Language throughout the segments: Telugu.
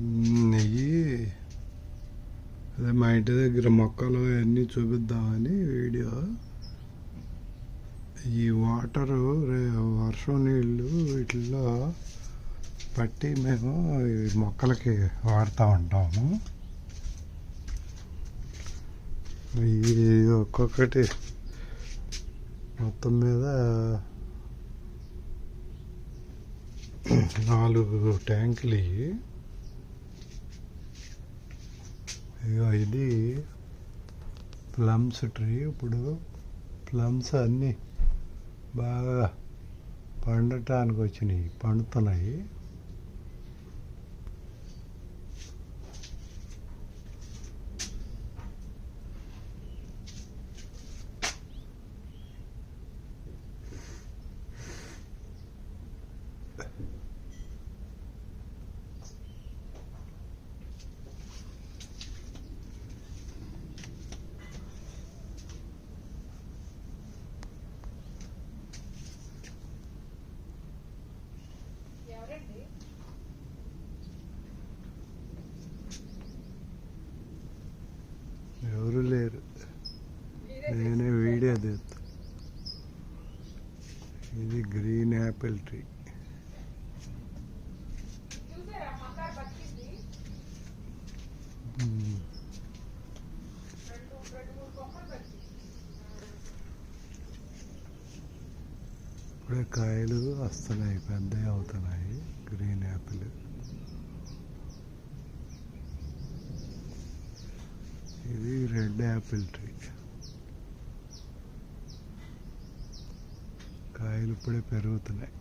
నెయ్యి అదే మా ఇంటి దగ్గర మొక్కలు అవన్నీ చూపిద్దామని వీడియో. ఈ వాటరు రే వర్షం నీళ్ళు వీటిల్లో పట్టి మేము మొక్కలకి వాడుతూ ఉంటాము. ఇది ఒక్కొక్కటి మొత్తం మీద నాలుగు ట్యాంకులు ఇవి ఇగో ఇది ప్లమ్స్ ట్రీ. ఇప్పుడు ప్లమ్స్ అన్నీ బాగా పండటానికి వచ్చినాయి పండుతున్నాయి. బతికింది ఇప్పుడే కాయలు వస్తున్నాయి పెద్దవి అవుతున్నాయి గ్రీన్ యాపిల్. ఇది రెడ్ యాపిల్ ట్రీ. కాయలు ఇప్పుడే పెరుగుతున్నాయి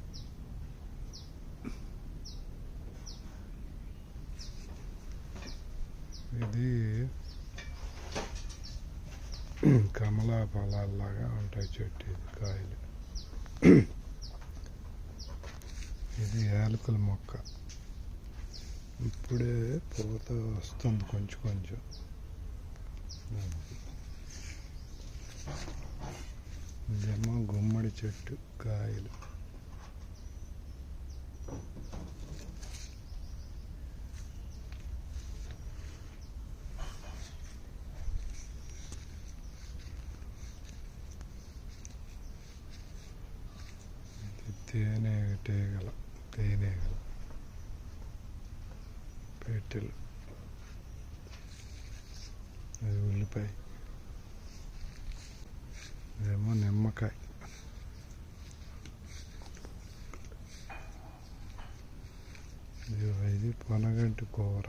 ఇది కమలా ఫలాల్లాగా ఉంటాయి చెట్టు ఇది కాయలు. ఇది యాలకుల మొక్క. ఇప్పుడే పూత వస్తుంది కొంచెం కొంచెం. ఇదేమో గుమ్మడి చెట్టు కాయలు ఇది తేనె తీగల తేనెగల పెట్టెలు అది ఉల్లిపాయ ఇదేమో నిమ్మకాయ ఇది ఇది పొనగంటి కూర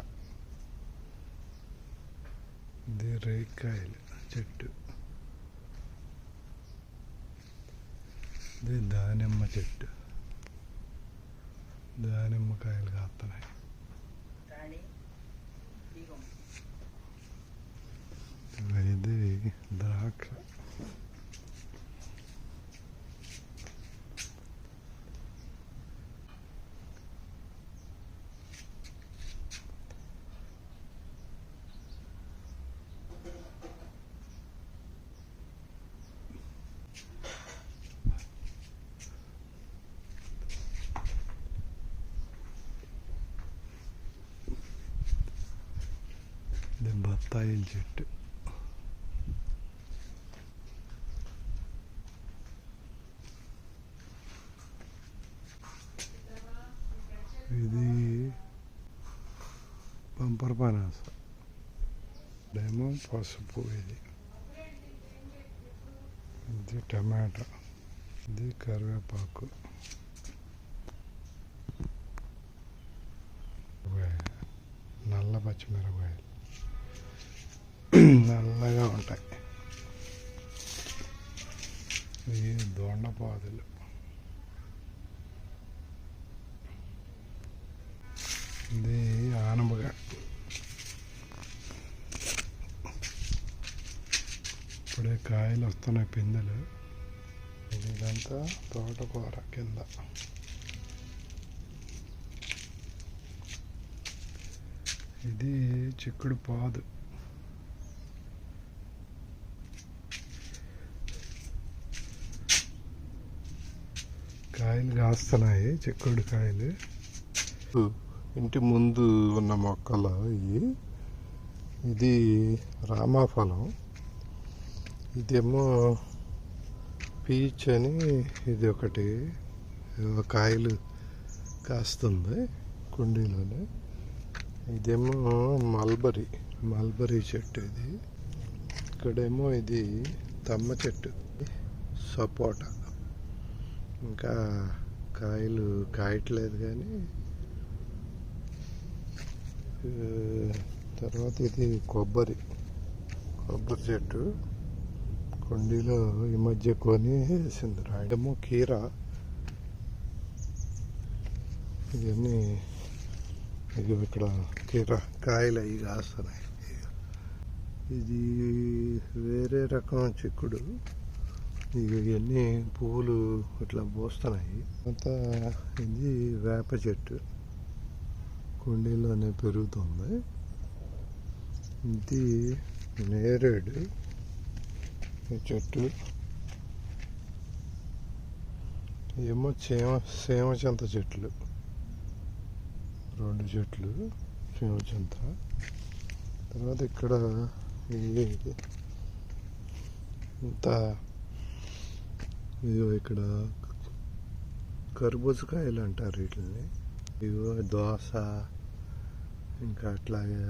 ఇది రేకాయలు చెట్టు ఇది దానిమ్మ దానిమ్మకాయలు కాస్తున్నాయి ఇది బత్తాయిల చెట్టు ఇది పంపర్ పనాస ఇదేమో పసుపు ఇది ఇది టమాటా ఇది కరివేపాకు ఉల్లిపాయ, నల్ల పచ్చిమిరపకాయలు నల్లగా ఉంటాయి. ఇవి దొండపాదులు. ఇది ఆనబగా ఇప్పుడే కాయలు వస్తున్నాయి పిందెలు. ఇదంతా తోటకూర కింద. ఇది చిక్కుడు పాదు. కాయలు కాస్తున్నాయి చిక్కుడు కాయలు. ఇంటి ముందు ఉన్న మొక్కలు ఇవి. ఇది రామాఫలం. ఇదేమో పీచ్ అని ఇది ఒకటి. కాయలు కాస్తుంది కుండీలోనే. ఇదేమో మల్బరీ మల్బరీ చెట్టు ఇది. ఇక్కడేమో ఇది తమ్మ చెట్టు సపోటా. ఇంకా కాయలు కాయట్లేదు కానీ తర్వాత ఇది కొబ్బరి కొబ్బరి చెట్టు కొండీలో ఈ మధ్య కొని వేసింది రాయడము కీర. ఇవన్నీ ఇది ఇక్కడ కీర కాయలు అవి కాస్తున్నాయి. ఇది వేరే రకం చిక్కుడు. ఇవన్నీ పువ్వులు ఇట్లా పోస్తున్నాయి. అంతా ఇది వేప చెట్టు. కుండీలోనే పెరుగుతుంది. ఇది నేరేడు ఈ చెట్టు. ఏమో చేమ సేమచంత చెట్లు. రెండు చెట్లు సేమచంత తర్వాత ఇక్కడ ఇంత ఇదిగో ఇక్కడ కర్బూజకాయలు అంటారు వీటిని. ఇదిగో దోస ఇంకా అట్లాగే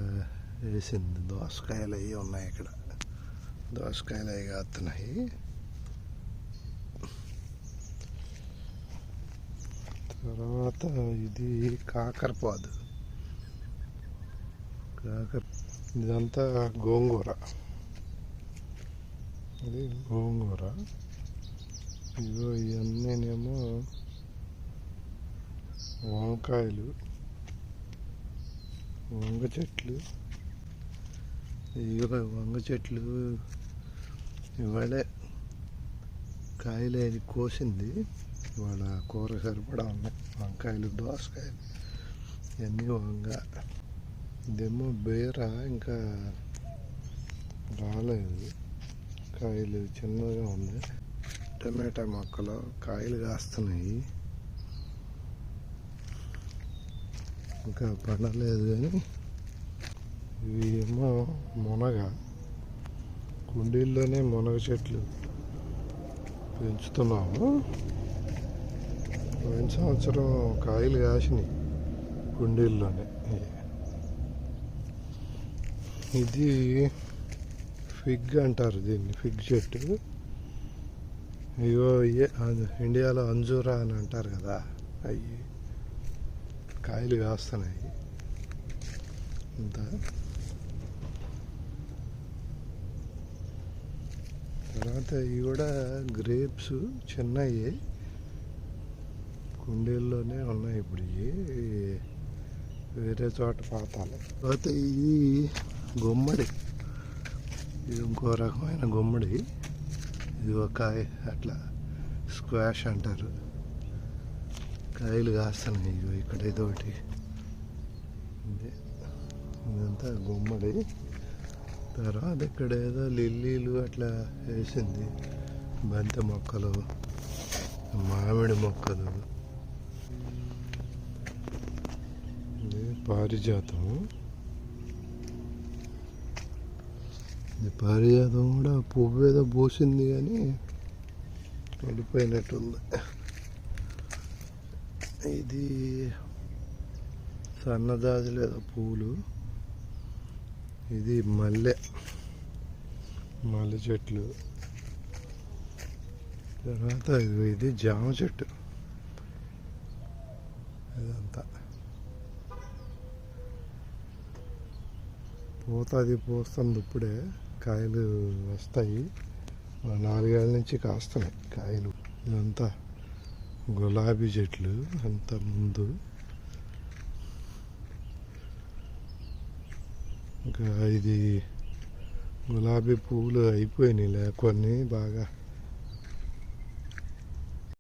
వేసింది దోసకాయలు అవి ఉన్నాయి ఇక్కడ. దోసకాయలు అవి కాస్తున్నాయి తర్వాత ఇది కాకరపాదు. కాకర ఇదంతా గోంగూర. ఇది గోంగూర. ఇగో ఇవన్నీనేమో వంకాయలు వంగ చెట్లు ఇగో వంగ చెట్లు ఇవాళే కాయలు అది కోసింది. ఇవాళ కూర సరిపడా ఉన్నాయి. వంకాయలు దోసకాయలు ఇవన్నీ వంగ. ఇదేమో బీర ఇంకా రాలేదు. కాయలు చిన్నగా ఉంది టమాటా మొక్కలు కాయలు కాస్తున్నాయి. ఇంకా పడలేదు కానీ ఇవి ఏమో మునగ. కుండీల్లోనే మునగ చెట్లు పెంచుతున్నాము. పోయిన సంవత్సరం కాయలు కాసినాయి కుండీల్లోనే. ఇది ఫిగ్ అంటారు దీన్ని ఫిగ్ చెట్టు. ఇగో ఇండియాలో అంజూరా అని అంటారు కదా అవి కాయలు కాస్తున్నాయి. ఇంత. తర్వాత ఇవి కూడా గ్రేప్స్ చిన్నవి కుండీల్లోనే ఉన్నాయి ఇప్పుడు ఇవి. వేరే చోట పాతాలి. తర్వాత ఇది గుమ్మడి ఇది ఇంకో రకమైన గుమ్మడి. ఇది ఒక కాయ అట్లా స్క్వాష్ అంటారు. కాయలు కాస్తున్నాయి ఇవి ఇక్కడ ఏదో ఒకటి. ఇదంతా గుమ్మడి. తర్వాత ఇక్కడ ఏదో లిల్లీలు అట్లా వేసింది. బంతి మొక్కలు మామిడి మొక్కలు. ఇది పారిజాతం. ఇది పారిజాతం కూడా పువ్వు ఏదో పూసింది కానీ పడిపోయినట్టుంది. ఇది సన్నదాజు లేదా పూలు. ఇది మల్లె మల్లె చెట్లు. తర్వాత ఇది ఇది జామ చెట్టు. ఇదంతా. పూత అది పూస్తుంది ఇప్పుడే. కాయలు వస్తాయి. నాలుగేళ్ళ నుంచి కాస్తున్నాయి కాయలు. ఇదంతా గులాబీ చెట్లు అంత ముందు. ఇంకా ఇది గులాబీ పువ్వులు అయిపోయినాయి కొన్ని బాగా.